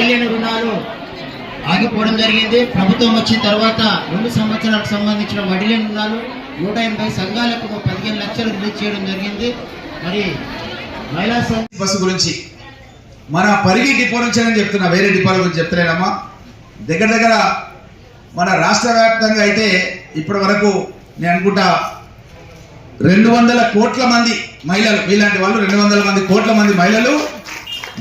వడ్డీ లేని రుణాలు ఆగిపోవడం జరిగింది. ప్రభుత్వం వచ్చిన తర్వాత రెండు సంవత్సరాలకు సంబంధించిన వడిలేని రుణాలు నూట ఎనభై సంఘాలకు పదిహేను లక్షలు రిలీజ్ చేయడం జరిగింది. మరి మహిళా సంఘ బస్సు గురించి మన పరిగి డిపో నుంచి అని చెప్తున్నా వేరే డిపోల గురించి చెప్తలేనమ్మా. దగ్గర దగ్గర మన రాష్ట్ర వ్యాప్తంగా అయితే ఇప్పటి వరకు నేను అనుకుంటా రెండు వందల కోట్ల మంది మహిళలు ఇలాంటి వాళ్ళు రెండు వందల మంది కోట్ల మంది మహిళలు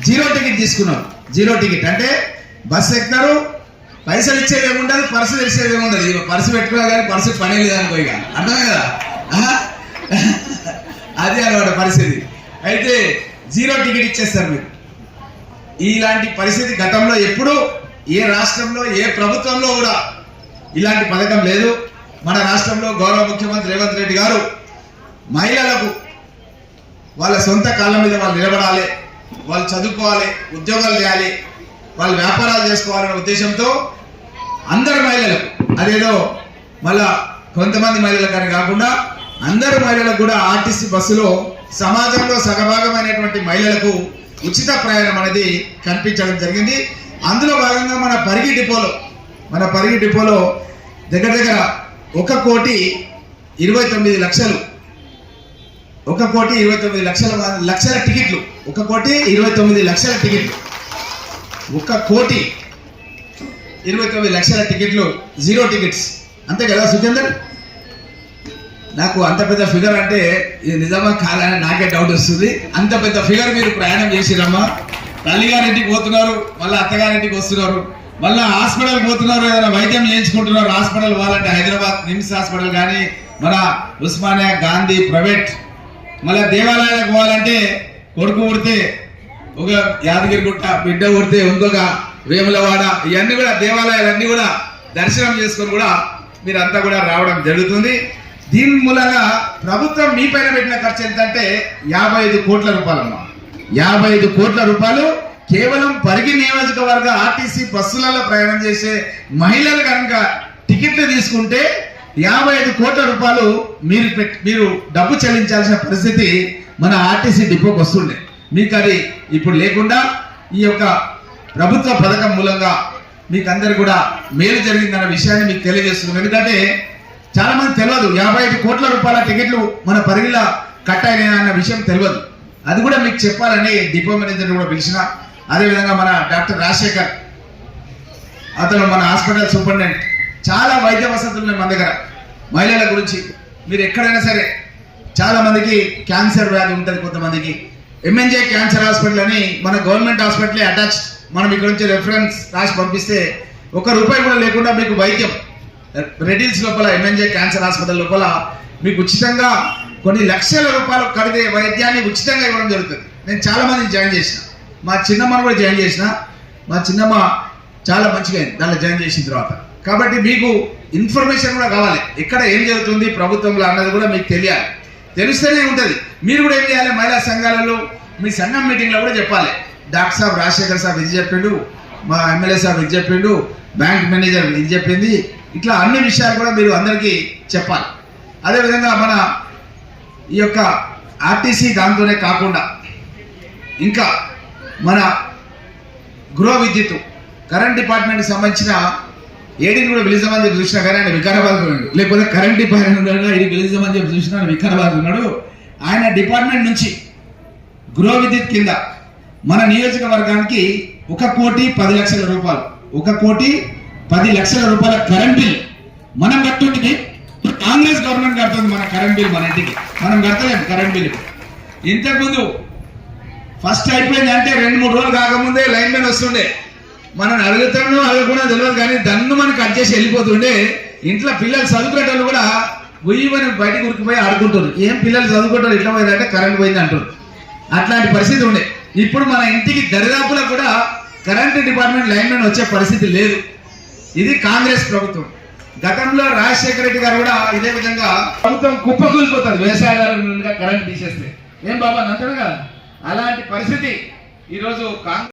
జీరో టికెట్ తీసుకున్నారు. Zero ticket. అంటే బస్సు ఎక్కుతారు పైసలు ఇచ్చేది ఏముండదు పర్సు తెరిచేది ఏముండదు ఇక పర్సు పెట్టుకున్నా కానీ పర్సు పని లేదనుకో ఇక. అర్థమే కదా? అదే అనమాట పరిస్థితి. అయితే జీరో టికెట్ ఇచ్చేస్తారు మీరు. ఇలాంటి పరిస్థితి గతంలో ఎప్పుడు ఏ రాష్ట్రంలో ఏ ప్రభుత్వంలో కూడా ఇలాంటి పథకం లేదు. మన రాష్ట్రంలో గౌరవ ముఖ్యమంత్రి రేవంత్ రెడ్డి గారు మహిళలకు వాళ్ళ సొంత కాళ్ళ మీద వాళ్ళు నిలబడాలి. వాళ్ళు చదువుకోవాలి ఉద్యోగాలు చేయాలి వాళ్ళు వ్యాపారాలు చేసుకోవాలనే ఉద్దేశంతో అందరు మహిళలకు అదేదో మళ్ళా కొంతమంది మహిళలకు అని కాకుండా అందరు మహిళలకు కూడా ఆర్టీసీ బస్సులో సమాజంలో సగభాగమైనటువంటి మహిళలకు ఉచిత ప్రయాణం అనేది కల్పించడం జరిగింది. అందులో భాగంగా మన పరిగి డిపోలో మన పరిగి డిపోలో దగ్గర దగ్గర ఒక కోటి ఇరవై తొమ్మిది లక్షలు ఒక కోటి ఇరవై తొమ్మిది లక్షల లక్షల టికెట్లు. ఒక కోటి ఇరవై తొమ్మిది లక్షల టికెట్లు. ఒక కోటి ఇరవై తొమ్మిది లక్షల టికెట్లు జీరో టికెట్స్. అంతే కదా సుఖేందర్? నాకు అంత పెద్ద ఫిగర్ అంటే ఇది నిజమా కాదని నాకే డౌట్ వస్తుంది. అంత పెద్ద ఫిగర్ మీరు ప్రయాణం చేసిరమ్మా. తల్లిగారింటికి పోతున్నారు మళ్ళీ అత్తగారింటికి వస్తున్నారు మళ్ళీ హాస్పిటల్ పోతున్నారు ఏదైనా వైద్యం చేయించుకుంటున్నారు హాస్పిటల్ పోవాలంటే హైదరాబాద్ నిమ్స్ హాస్పిటల్ కానీ మన ఉస్మానియా గాంధీ ప్రైవేట్ మళ్ళీ దేవాలయాలకు పోవాలంటే కొడుకు ఉడితే ఒక యాదగిరిగుట్ట బిడ్డ ఉడితే ఇంకొక వేములవాడ ఇవన్నీ కూడా దేవాలయాలన్నీ కూడా దర్శనం చేసుకొని కూడా మీరంతా కూడా రావడం జరుగుతుంది. దీని మూలంగా ప్రభుత్వం మీ పైన పెట్టిన ఖర్చు ఎంతంటే యాభై ఐదు కోట్ల రూపాయలమ్మా. యాభై ఐదు కోట్ల రూపాయలు కేవలం పరిగి నియోజకవర్గ ఆర్టీసీ బస్సులలో ప్రయాణం చేసే మహిళలు కనుక టికెట్లు తీసుకుంటే యాభై ఐదు కోట్ల రూపాయలు మీరు మీరు డబ్బు చెల్లించాల్సిన పరిస్థితి మన ఆర్టీసీ డిపోకి వస్తుండే. మీకు అది ఇప్పుడు లేకుండా ఈ యొక్క ప్రభుత్వ పథకం మూలంగా మీకు అందరు కూడా మేలు జరిగిందన్న విషయాన్ని మీకు తెలియజేస్తున్నాం ఎందుకంటే చాలా మంది తెలియదు యాభై ఐదు కోట్ల రూపాయల టికెట్లు మన పరిధిలో కట్ అన్న విషయం తెలియదు. అది కూడా మీకు చెప్పాలని డిపో మేనేజర్ కూడా పిలిచిన అదేవిధంగా మన డాక్టర్ రాజశేఖర్ అతను మన హాస్పిటల్ సూపరింటెండెంట్. చాలా వైద్య వసతులు ఉన్నాయి మన దగ్గర. మహిళల గురించి మీరు ఎక్కడైనా సరే చాలా మందికి క్యాన్సర్ వ్యాధి ఉంటుంది కొంతమందికి. ఎంఎన్జే క్యాన్సర్ హాస్పిటల్ అని మన గవర్నమెంట్ హాస్పిటల్ అటాచ్ మనం ఇక్కడ నుంచి రెఫరెన్స్ రాసి పంపిస్తే ఒక రూపాయి కూడా లేకుండా మీకు వైద్యం రెడిల్స్ లోపల ఎంఎన్జే క్యాన్సర్ హాస్పిటల్ లోపల మీకు ఉచితంగా కొన్ని లక్షల రూపాయలు కడితే వైద్యాన్ని ఉచితంగా ఇవ్వడం జరుగుతుంది. నేను చాలా మందిని జాయిన్ చేసిన. మా చిన్నమ్మను కూడా జాయిన్ చేసిన. మా చిన్నమ్మ చాలా మంచిగా అయింది. దాంట్లో జాయిన్ చేసిన తర్వాత. కాబట్టి మీకు ఇన్ఫర్మేషన్ కూడా కావాలి. ఎక్కడ ఏం జరుగుతుంది ప్రభుత్వంలో అన్నది కూడా మీకు తెలియాలి. తెలుస్తూనే ఉంటుంది. మీరు కూడా ఏం చేయాలి? మహిళా సంఘాలలో మీ సంఘం మీటింగ్లో కూడా చెప్పాలి. డాక్టర్ సాబ్ రాజశేఖర్ సాబ్ ఇది చెప్పిండు మా ఎమ్మెల్యే సాబ్ ఇది చెప్పిండు బ్యాంక్ మేనేజర్ ఇది చెప్పింది. ఇట్లా అన్ని విషయాలు కూడా మీరు అందరికీ చెప్పాలి. అదేవిధంగా మన ఈ యొక్క ఆర్టీసీ దాంతోనే కాకుండా ఇంకా మన గృహ విద్యుత్ కరెంట్ డిపార్ట్మెంట్కి సంబంధించిన ఏడిని కూడా పిలిచామని చెప్పి చూసినా కానీ ఆయన వికారాబాద్ ఉన్నాడు. లేకపోతే కరెంట్ డిపార్ట్మెంట్ ఉన్నాడు ఇది పిలిచామని చెప్పి చూసినా వికారాబాద్ ఉన్నాడు. ఆయన డిపార్ట్మెంట్ నుంచి గృహ విద్యుత్ కింద మన నియోజకవర్గానికి ఒక కోటి పది లక్షల రూపాయలు ఒక కోటి పది లక్షల రూపాయల కరెంట్ బిల్ మనం కట్టుంటికి కాంగ్రెస్ గవర్నమెంట్ కడుతుంది మన కరెంట్ బిల్ మన ఇంటికి. మనం కడతలేము కరెంట్ బిల్ ఇంతకుముందు ఫస్ట్ అయిపోయింది అంటే రెండు మూడు రోజులు కాకముందే లైన్ మ్యాన్ వస్తుండే. మనం అడుగుతాను అడగకుండా తెలియదు కానీ దన్ను చేసి వెళ్ళిపోతుండే ఇంట్లో పిల్లలు చదువుకునేటోళ్ళు కూడా ఉయ్యమని బయటకు ఉరికిపోయి ఆడుకుంటారు ఏం పిల్లలు చదువుకుంటారు ఇట్లా పోయిందంటే కరెంట్ పోయింది అంటారు అట్లాంటి పరిస్థితి ఉండే. ఇప్పుడు మన ఇంటికి దరిదాపులో కూడా కరెంట్ డిపార్ట్మెంట్ లైన్ వచ్చే పరిస్థితి లేదు. ఇది కాంగ్రెస్ ప్రభుత్వం. గతంలో రాజశేఖర రెడ్డి గారు కూడా ఇదే విధంగా ప్రభుత్వం కుప్పకూలిపోతుంది వ్యవసాయదారులుగా కరెంట్ తీసేస్తే. ఏం బాబా నంతగా అలాంటి పరిస్థితి ఈరోజు కాంగ్రెస్